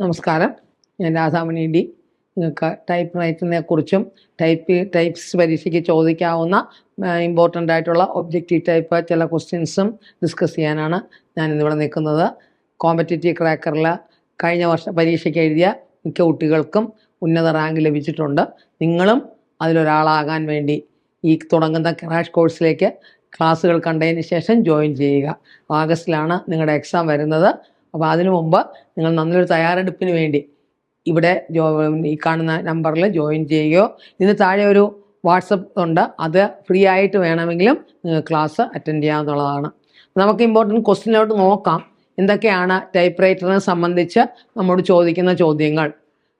നമസ്കാരം. ഞാൻ രാധാമണി ഡി. നിങ്ങൾക്ക് ടൈപ്പ് റൈറ്റിനെ കുറിച്ചും ടൈപ്പ് ടൈപ്സ് പരീക്ഷയ്ക്ക് ചോദിക്കാവുന്ന ഇമ്പോർട്ടന്റ് ആയിട്ടുള്ള ഒബ്ജക്റ്റീവ് ടൈപ്പ് ചില ക്വസ്റ്റ്യൻസും ഡിസ്കസ് ചെയ്യാനാണ് ഞാൻ ഇന്നിവിടെ നിൽക്കുന്നത്. കോമ്പറ്റേറ്റീവ് ക്രാക്കറിൽ കഴിഞ്ഞ വർഷം പരീക്ഷയ്ക്ക് എഴുതിയ മിക്ക കുട്ടികൾക്കും ഉന്നത റാങ്ക് ലഭിച്ചിട്ടുണ്ട്. നിങ്ങളും അതിലൊരാളാകാൻ വേണ്ടി ഈ തുടങ്ങുന്ന ക്രാഷ് കോഴ്സിലേക്ക് ക്ലാസ്സുകൾ കണ്ടതിന് ശേഷം ജോയിൻ ചെയ്യുക. ഓഗസ്റ്റിലാണ് നിങ്ങളുടെ എക്സാം വരുന്നത്. അപ്പോൾ അതിനു മുമ്പ് നിങ്ങൾ നല്ലൊരു തയ്യാറെടുപ്പിന് വേണ്ടി ഇവിടെ ജോ ഈ കാണുന്ന നമ്പറിൽ ജോയിൻ ചെയ്യുകയോ ഇതിന് താഴെ ഒരു വാട്സപ്പ് ഉണ്ട്. അത് ഫ്രീ ആയിട്ട് വേണമെങ്കിലും ക്ലാസ് അറ്റൻഡ് ചെയ്യാമെന്നുള്ളതാണ് നമുക്ക് ഇമ്പോർട്ടന്റ് ക്വസ്റ്റിനോട്ട് നോക്കാം. എന്തൊക്കെയാണ് ടൈപ്പ് റൈറ്ററിനെ സംബന്ധിച്ച് നമ്മോട് ചോദിക്കുന്ന ചോദ്യങ്ങൾ?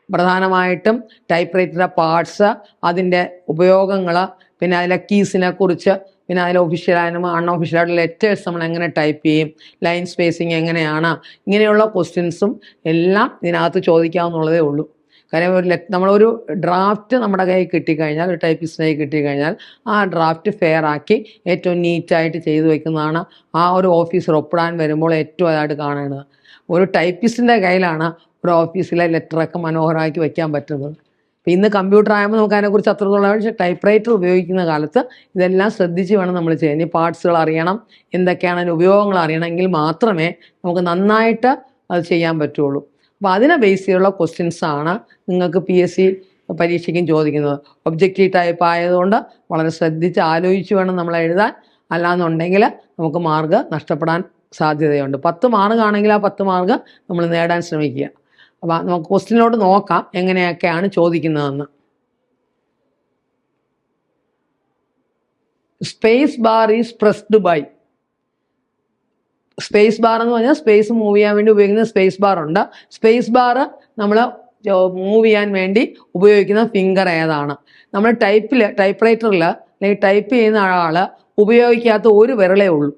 പ്രധാനമായിട്ടും ടൈപ്പ് റൈറ്ററുടെ പാർട്സ് അതിന്റെ ഉപയോഗങ്ങൾ പിന്നെ അതിലെ കീസിനെ കുറിച്ച് പിന്നെ അതിൽ ഒഫീഷ്യലായാലും അൺഒഫീഷ്യലായിട്ടുള്ള ലെറ്റേഴ്സ് നമ്മൾ എങ്ങനെ ടൈപ്പ് ചെയ്യും ലൈൻ സ്പേസിങ് എങ്ങനെയാണ് ഇങ്ങനെയുള്ള ക്വസ്റ്റ്യൻസും എല്ലാം ഇതിനകത്ത് ചോദിക്കാവുന്നുള്ളതേ ഉള്ളൂ. കാര്യം ഒരു ലെറ്റ് നമ്മളൊരു ഡ്രാഫ്റ്റ് നമ്മുടെ കയ്യിൽ കിട്ടിക്കഴിഞ്ഞാൽ ഒരു ടൈപ്പിസ്റ്റിനായി കിട്ടിക്കഴിഞ്ഞാൽ ആ ഡ്രാഫ്റ്റ് ഫെയർ ആക്കി ഏറ്റവും നീറ്റായിട്ട് ചെയ്തു വെക്കുന്നതാണ് ആ ഒരു ഓഫീസർ ഒപ്പിടാൻ വരുമ്പോൾ ഏറ്റവും അതായിട്ട് കാണേണ്ടത്. ഒരു ടൈപ്പിസ്റ്റിന്റെ കയ്യിലാണ് ഒരു ഓഫീസിലെ ലെറ്ററൊക്കെ മനോഹരമാക്കി വയ്ക്കാൻ പറ്റുന്നത്. ഇന്ന് കമ്പ്യൂട്ടർ ആകുമ്പോൾ നമുക്ക് അതിനെക്കുറിച്ച് അത്രത്തോളം പക്ഷേ ടൈപ്പ് റൈറ്റർ ഉപയോഗിക്കുന്ന കാലത്ത് ഇതെല്ലാം ശ്രദ്ധിച്ച് വേണം നമ്മൾ ചെയ്യാൻ. ഈ പാർട്സുകൾ അറിയണം എന്തൊക്കെയാണ് അതിന്റെ ഉപയോഗങ്ങൾ അറിയണമെങ്കിൽ മാത്രമേ നമുക്ക് നന്നായിട്ട് അത് ചെയ്യാൻ പറ്റുള്ളൂ. അപ്പോൾ അതിനെ ബേസ് ചെയ്തുള്ള ക്വസ്റ്റ്യൻസ് ആണ് നിങ്ങൾക്ക് പി എസ് സി പരീക്ഷയ്ക്കും ചോദിക്കുന്നത്. ഒബ്ജക്റ്റീവ് ടൈപ്പ് ആയതുകൊണ്ട് വളരെ ശ്രദ്ധിച്ച് ആലോചിച്ച് വേണം നമ്മൾ എഴുതാൻ. അല്ലാന്നുണ്ടെങ്കിൽ നമുക്ക് മാർഗ് നഷ്ടപ്പെടാൻ സാധ്യതയുണ്ട്. പത്ത് മാർക്ക് ആ പത്ത് മാർക്ക് നമ്മൾ നേടാൻ ശ്രമിക്കുക. അപ്പോൾ നമുക്ക് ക്വസ്റ്റിനോട് നോക്കാം എങ്ങനെയൊക്കെയാണ് ചോദിക്കുന്നതെന്ന്. Space bar is pressed by space bar എന്ന് പറഞ്ഞാൽ സ്പേസ് മൂവ് ചെയ്യാൻ വേണ്ടി ഉപയോഗിക്കുന്ന സ്പേസ് ബാർ ഉണ്ട്. സ്പേസ് ബാർ നമ്മൾ മൂവ് ചെയ്യാൻ വേണ്ടി ഉപയോഗിക്കുന്ന ഫിംഗർ ഏതാണ്? നമ്മൾ ടൈപ്പിൽ ടൈപ്പ് റൈറ്ററിൽ അല്ലെങ്കിൽ ടൈപ്പ് ചെയ്യുന്ന ആൾ ഉപയോഗിക്കാത്ത ഒരു വിരലേ ഉള്ളൂ.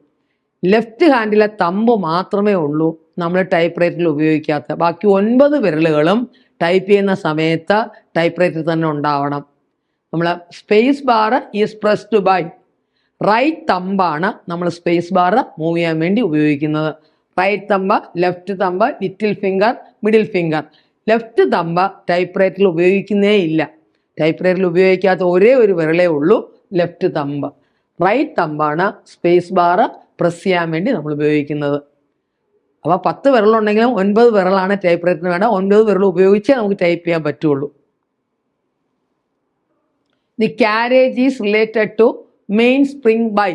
ലെഫ്റ്റ് ഹാൻഡിലെ തമ്പ് മാത്രമേ ഉള്ളൂ. നമ്മൾ ടൈപ്പ് റൈറ്ററിൽ ഉപയോഗിക്കാത്ത ബാക്കി ഒൻപത് വിരലുകളും ടൈപ്പ് ചെയ്യുന്ന സമയത്ത് ടൈപ്പ് റൈറ്റർ തന്നെ ഉണ്ടാവണം. നമ്മൾ space bar is pressed by right തമ്പാണ് നമ്മൾ സ്പേസ് ബാർ മൂവ് ചെയ്യാൻ വേണ്ടി ഉപയോഗിക്കുന്നത്. Right thumb left thumb little finger middle finger left thumb type റൈറ്ററിൽ ഉപയോഗിക്കുന്നേ ഇല്ല. ടൈപ്പ് റൈറ്ററിൽ ഉപയോഗിക്കാത്ത ഒരേ ഒരു വിരലേ ഉള്ളൂ ലെഫ്റ്റ് തമ്പ് റൈറ്റ് തമ്പാണ് സ്പേസ് ബാർ പ്രസ് ചെയ്യാൻ വേണ്ടി നമ്മൾ ഉപയോഗിക്കുന്നത്. അപ്പോൾ പത്ത് വിരലുണ്ടെങ്കിലും ഒൻപത് വിരലാണ് ടൈപ്പ് റൈറ്ററിന് വേണ്ട ഒൻപത് വിരൽ ഉപയോഗിച്ചേ നമുക്ക് ടൈപ്പ് ചെയ്യാൻ പറ്റുള്ളൂ. The carriage is related to main spring by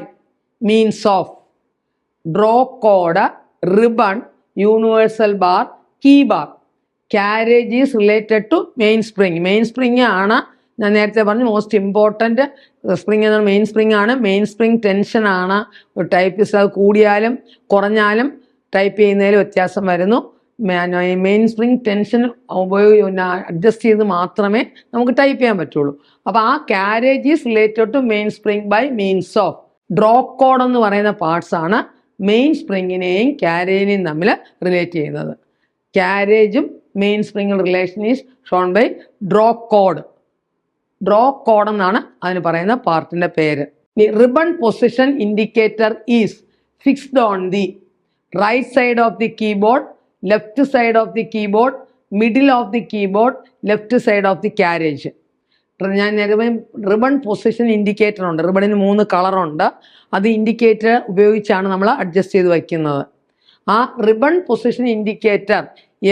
means of draw cord ribbon universal bar key bar carriage is related to main spring main spring ആണ് ഞാൻ നേരത്തെ പറഞ്ഞു മോസ്റ്റ് ഇമ്പോർട്ടന്റ് സ്പ്രിംഗ് എന്ന മെയിൻ സ്പ്രിംഗ് ആണ്. Main spring tension ആണ്. ഒരു typist അത് കൂടിയാലും കുറഞ്ഞാലും ടൈപ്പ് ചെയ്യുന്നതിൽ വ്യത്യാസം വരുന്നു. മെയിൻ സ്പ്രിങ് ടെൻഷൻ ഉപയോഗി അഡ്ജസ്റ്റ് ചെയ്ത് മാത്രമേ നമുക്ക് ടൈപ്പ് ചെയ്യാൻ പറ്റുള്ളൂ. അപ്പോൾ ആ carriage is related to main spring by means of draw cord എന്ന് പറയുന്ന പാർട്സ് ആണ് മെയിൻ സ്പ്രിങ്ങിനെയും ക്യാരേജിനെയും തമ്മിൽ റിലേറ്റ് ചെയ്യുന്നത്. ക്യാരേജും main spring relation is shown by draw cord draw cord എന്നാണ് അതിന് പറയുന്ന പാർട്ടിന്റെ പേര്. Ribbon position indicator is fixed on the right side of the keyboard left side of the keyboard middle of the keyboard left side of the carriage ഞാൻ നേരത്തെ ribbon position indicator ഉണ്ട്. റിബണിന് മൂന്ന് കളറുണ്ട് അത് ഇൻഡിക്കേറ്റർ ഉപയോഗിച്ചാണ് നമ്മൾ അഡ്ജസ്റ്റ് ചെയ്ത് വയ്ക്കുന്നത്. ആ റിബൺ പൊസിഷൻ ഇൻഡിക്കേറ്റർ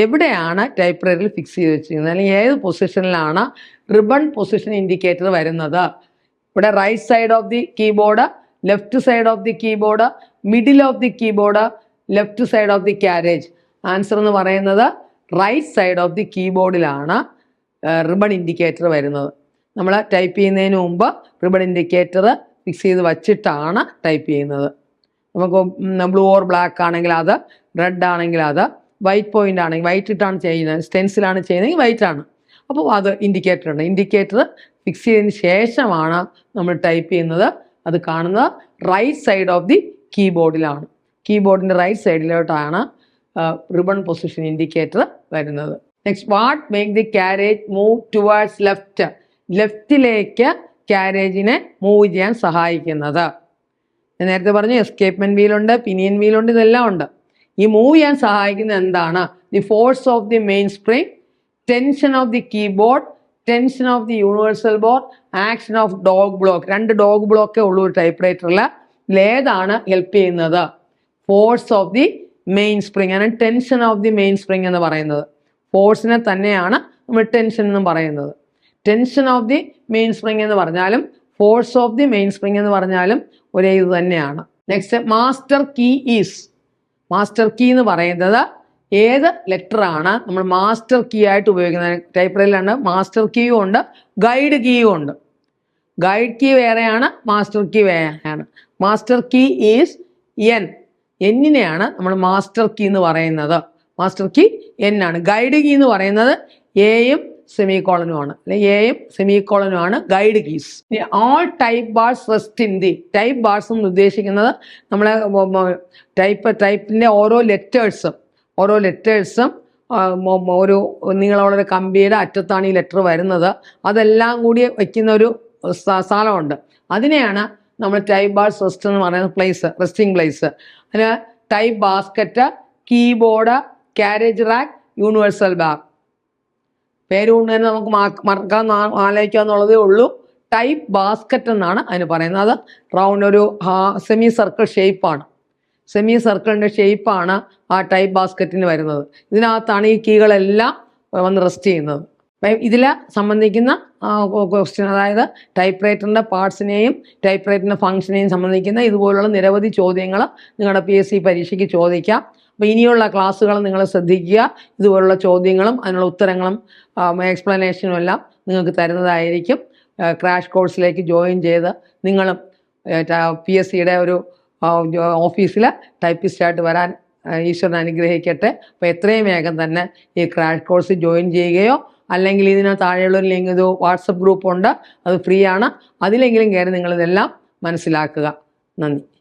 എവിടെയാണ് ടൈപ്പ് റൈറ്ററിൽ ഫിക്സ് ചെയ്ത് വെച്ചിരിക്കുന്നത്? അല്ലെങ്കിൽ ഏത് പൊസിഷനിലാണ് റിബൺ പൊസിഷൻ ഇൻഡിക്കേറ്റർ വരുന്നത്? ഇവിടെ right side of the keyboard left side of the keyboard middle of the keyboard left side of the carriage answer എന്ന് പറയുന്നത് റൈറ്റ് സൈഡ് ഓഫ് ദി കീബോർഡിലാണ് റിബൺ ഇൻഡിക്കേറ്റർ വരുന്നത്. നമ്മൾ ടൈപ്പ് ചെയ്യുന്നതിന് മുമ്പ് റിബൺ ഇൻഡിക്കേറ്റർ ഫിക്സ് ചെയ്ത് വച്ചിട്ടാണ് ടൈപ്പ് ചെയ്യുന്നത്. നമുക്ക് ബ്ലൂ ഓർ ബ്ലാക്ക് ആണെങ്കിൽ അത് റെഡ് ആണെങ്കിൽ അത് വൈറ്റ് പോയിന്റ് ആണെങ്കിൽ വൈറ്റ് ഇട്ടാണ് ചെയ്യുന്നത് സ്റ്റെൻസിലാണ് ചെയ്യുന്നതെങ്കിൽ വൈറ്റ് ആണ്. അപ്പോൾ അത് ഇൻഡിക്കേറ്റർ ഉണ്ട്. ഇൻഡിക്കേറ്റർ ഫിക്സ് ചെയ്തതിന് ശേഷമാണ് നമ്മൾ ടൈപ്പ് ചെയ്യുന്നത്. അത് കാണുന്നത് റൈറ്റ് സൈഡ് ഓഫ് ദി കീബോർഡിലാണ് കീബോർഡിന്റെ റൈറ്റ് സൈഡിലോട്ടാണ് റിബൺ പൊസിഷൻ ഇൻഡിക്കേറ്റർ വരുന്നത്. Next what make the carriage move towards left ലെഫ്റ്റിലേക്ക് ക്യാരേജിനെ മൂവ് ചെയ്യാൻ സഹായിക്കുന്നത്. ഞാൻ നേരത്തെ പറഞ്ഞു എസ്കേപ്മെന്റ് വീലുണ്ട് പിനിയൻ വീലുണ്ട് ഇതെല്ലാം ഉണ്ട്. ഈ മൂവ് ചെയ്യാൻ സഹായിക്കുന്ന എന്താണ്? The force of the main spring tension of the keyboard tension of the universal board action of dog block രണ്ട് ഡോഗ് ബ്ലോക്കേ ഉള്ളൂ ടൈപ്പ് റൈറ്ററിൽ ഇതിലേതാണ് ഹെൽപ്പ് ചെയ്യുന്നത്? Force of the main spring ആണ് tension of the main spring എന്ന് പറയുന്നത്. ഫോഴ്സിനെ തന്നെയാണ് നമ്മൾ ടെൻഷൻ എന്ന് പറയുന്നത്. Tension of the main spring എന്ന് പറഞ്ഞാലും force of the main spring എന്ന് പറഞ്ഞാലും ഒരേ ഇത് തന്നെയാണ്. Next master key is master key എന്ന് പറയുന്നത് ഏത് ലെറ്റർ ആണ്? നമ്മൾ മാസ്റ്റർ കീ ആയിട്ട് ഉപയോഗിക്കുന്നത് ടൈപ്പ് റൈലാണ് മാസ്റ്റർ കീയും ഉണ്ട് ഗൈഡ് കീയും ഉണ്ട്. ഗൈഡ് കീ വേറെയാണ് മാസ്റ്റർ കീ വേറെയാണ്. മാസ്റ്റർ കീ ഈസ് എൻ എന്നിനെയാണ് നമ്മൾ മാസ്റ്റർ കീ എന്ന് പറയുന്നത്. മാസ്റ്റർ കീ എൻ ആണ്. ഗൈഡ് കീ എന്ന് പറയുന്നത് എയും സെമി കോളനുമാണ് അല്ലെ എയും semi കോളനുമാണ് guide keys all type bars rest in the type bars എന്ന് ഉദ്ദേശിക്കുന്നത് നമ്മളെ ടൈപ്പ് ടൈപ്പിന്റെ ഓരോ ലെറ്റേഴ്സും ഓരോ ലെറ്റേഴ്സും ഒരു നീളമുള്ള ഒരു കമ്പിയുടെ അറ്റത്താണ് ഈ ലെറ്റർ വരുന്നത്. അതെല്ലാം കൂടി വയ്ക്കുന്ന ഒരു സ്ഥ- സ്ഥലമുണ്ട് അതിനെയാണ് നമ്മൾ ടൈപ്പ് ബാർസ് റെസ്റ്റ് എന്ന് പറയുന്ന പ്ലേസ് റെസ്റ്റിംഗ് പ്ലേസ് അതിന് type basket keyboard carriage rack universal bag പേരുകൊണ്ട് തന്നെ നമുക്ക് മറക്കാൻ ആലോചിക്കുക എന്നുള്ളതേ ഉള്ളൂ. ടൈപ്പ് ബാസ്ക്കറ്റ് എന്നാണ് അതിന് പറയുന്നത്. റൗണ്ട് ഒരു സെമി സർക്കിൾ ഷേപ്പാണ് സെമി സർക്കിളിന്റെ ഷേപ്പാണ് ആ ടൈപ്പ് ബാസ്ക്കറ്റിന് വരുന്നത്. ഇതിനകത്താണ് ഈ കീകളെല്ലാം വന്ന് റെസ്റ്റ് ചെയ്യുന്നത്. ഇതിൽ സംബന്ധിക്കുന്ന ക്വസ്റ്റ്യൻ അതായത് ടൈപ്പ് റൈറ്ററിന്റെ പാർട്സിനെയും ടൈപ്പ് റൈറ്ററിന്റെ ഫംഗ്ഷനെയും സംബന്ധിക്കുന്ന ഇതുപോലുള്ള നിരവധി ചോദ്യങ്ങൾ നിങ്ങളുടെ പി എസ് സി പരീക്ഷയ്ക്ക് ചോദിക്കാം. അപ്പോൾ ഇനിയുള്ള ക്ലാസ്സുകൾ നിങ്ങൾ ശ്രദ്ധിക്കുക. ഇതുപോലുള്ള ചോദ്യങ്ങളും അതിനുള്ള ഉത്തരങ്ങളും എക്സ്പ്ലനേഷനും എല്ലാം നിങ്ങൾക്ക് തരുന്നതായിരിക്കും. ക്രാഷ് കോഴ്സിലേക്ക് ജോയിൻ ചെയ്ത് നിങ്ങളും പി എസ് സിയുടെ ഒരു ഓഫീസിൽ ടൈപ്പിസ്റ്റായിട്ട് വരാൻ ഈശ്വരൻ അനുഗ്രഹിക്കട്ടെ. അപ്പോൾ എത്രയും വേഗം തന്നെ ഈ ക്രാഷ് കോഴ്സ് ജോയിൻ ചെയ്യുകയോ അല്ലെങ്കിൽ ഇതിന് താഴെയുള്ള ഒരു ലിങ്ക് ഇത് വാട്സപ്പ് ഗ്രൂപ്പ് ഉണ്ട്. അത് ഫ്രീ ആണ്. അതിലെങ്കിലും കയറി നിങ്ങളിതെല്ലാം മനസ്സിലാക്കുക. നന്ദി.